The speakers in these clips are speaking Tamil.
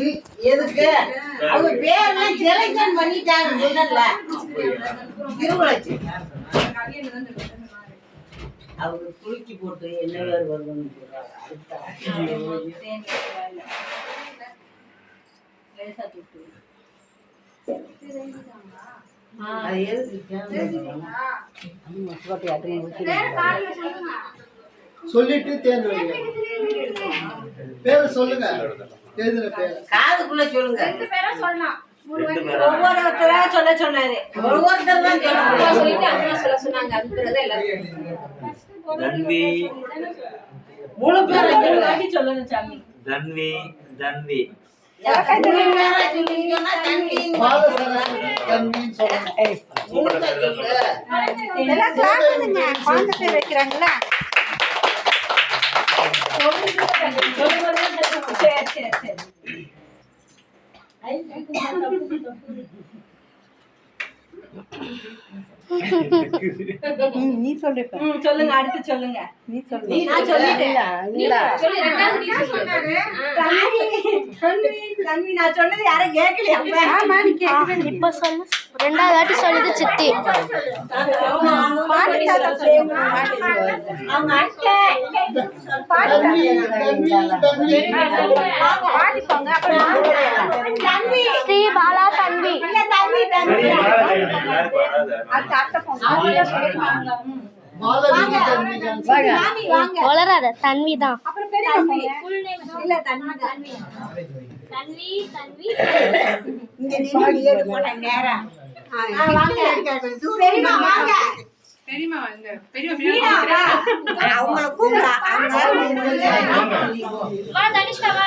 இ- எதுக்கு? அவங்க பேரெல்லாம் செலக்ஷன் பண்ணிட்டாங்க முதல்ல அவங்க குளிச்சு போட்டு என்ன பேர் அது எதுக்கு முடிச்சு சொல்லிட்டு தேர்ந்து பேரை சொல்லுங்க. எழுதுன பேர். காதுக்குள்ள சொல்லுங்க. ரெண்டு பேரா சொல்லலாம்? ஒவ்வொருத்தரா சொல்ல சொன்னாரு. தான் சொல்லிட்டு சொல்ல சொன்னாங்க. எல்லாரும் தன்வி. முழு பேரை வாட்டி சொல்லணும் சாமி. தன்வி தன்வி. வைக்கிறாங்களா? சரி சரி சரி நீ சொல்லிப்ப ம், சொல்லுங்க அடுத்து சொல்லுங்க. நீ சொல்லு. நான் சொல்லிட்டேன். சொல்லி சொல்லு. நான் சொன்னது யாரும் கேட்கலையா இப்ப சொல்லு. ரெண்டாவது வாட்டி சொல்லுது சித்தி. ஸ்ரீ பாலா தன்வி வளராத தன்வி தான். தன்வி ஆ, வாங்க. பெரியம்மா வாங்க. பெரியமா. அவங்கள கூப்பிடா அவங்க வா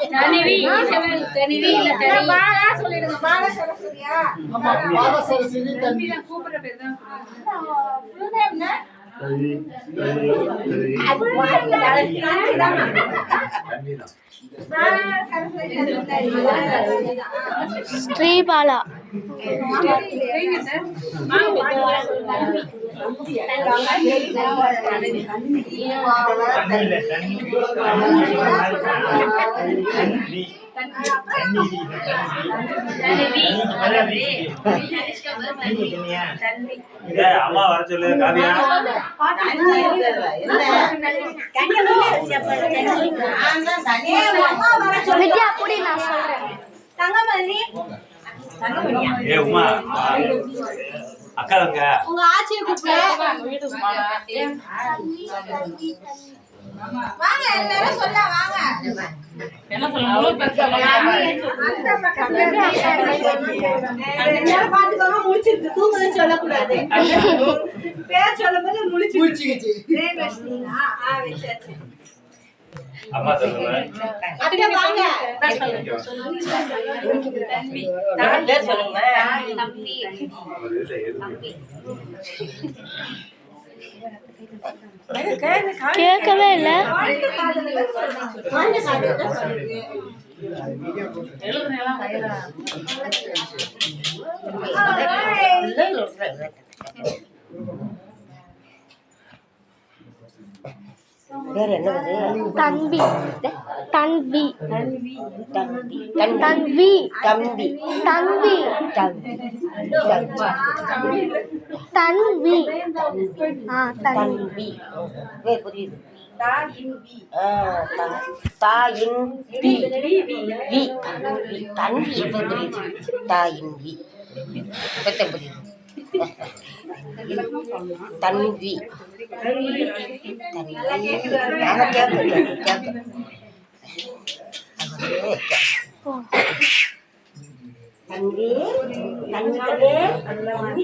தன்வி தன்வி தன்வி. இல்ல தனி பாலா சொல்லிடுங்க பாலா சரஸ்வதியா? ஆமா பாலசரஸ்வதி தன்வி கூப்பிடுற பேர் தான். அது வாயில அடைச்சிதான் தன்விதான் அம்மா வர சொல்லு காவியா தண்ணி வித்யா புடி நான் சொல்றேன் தங்கமணி. ஏ உமா. அக்கா அங்க உங்க ஆச்சியை வாங்க எல்லாரும் சொல்ல வாங்க. எல்லாரும் பாத்துக்கோங்க முடிச்சிருக்கு. தூங்குதுன்னு சொல்லக்கூடாது. பேர் சொல்லும்போது முடிச்சு ஆ வச்சாச்சு அம்மா சொல்லுங்க. அத்தை வாங்க. சொல்லுங்க. தம்பி. கேட்கவே இல்ல. என்ன வருது? தன்வி தன்வி தம்பி. தன்வி தம்பி. தன்வி தன்வி ஆ தன்வி தம்பி. வே, புரியுது. தாயின் வி. வி. தம்பி இப்ப புரியுது. தாயின் வி. புரியுது. தன்வி. தன்வி. ஆனா கேட்குது, கேட்குது. தம்பி தங்கமே பேர் சொல்லிட்டு போ.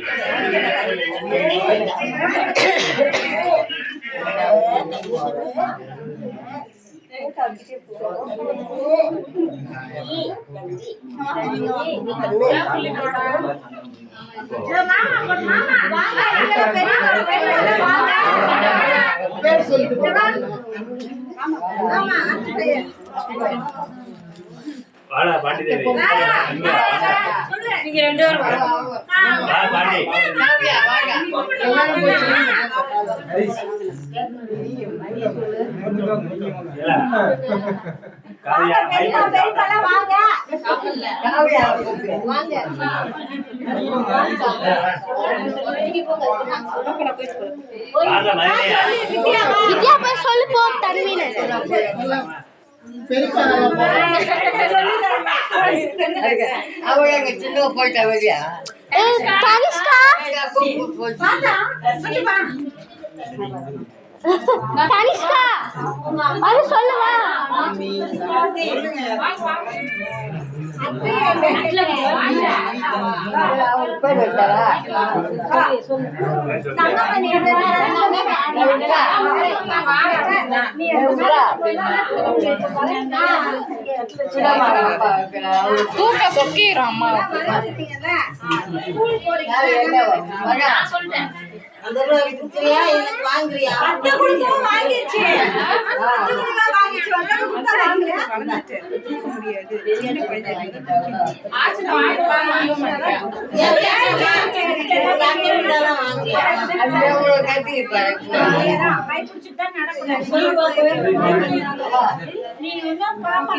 வாடா பாண்டி தேவி. நீங்க ரெண்டு பேரும் வாங்க. வா பாண்டி. வித்யா போய் சொல்லு போ. அவங்க எங்க சின்ன போயிட்டா வெளியா ஏய் கனிஷ்கா கனிஷ்கா அது சொல்லுவா? தூக்க சொக்கிடும் அம்மா அந்த ரூபா வித்துறியா எனக்கு வாங்குறியா அத்தை கொடுக்கவும் வாங்கிருச்சு. அத்தை கொடுக்கவும் வாங்கிருச்சு. வந்தவங்க கொடுத்தா வாங்கலையா? வாங்கி இருந்தாலும் வாங்குறியா அதேதான். கை பிடிச்சிட்டு தான் நடக்கணும். நீ ஒன்றும் பாப்பா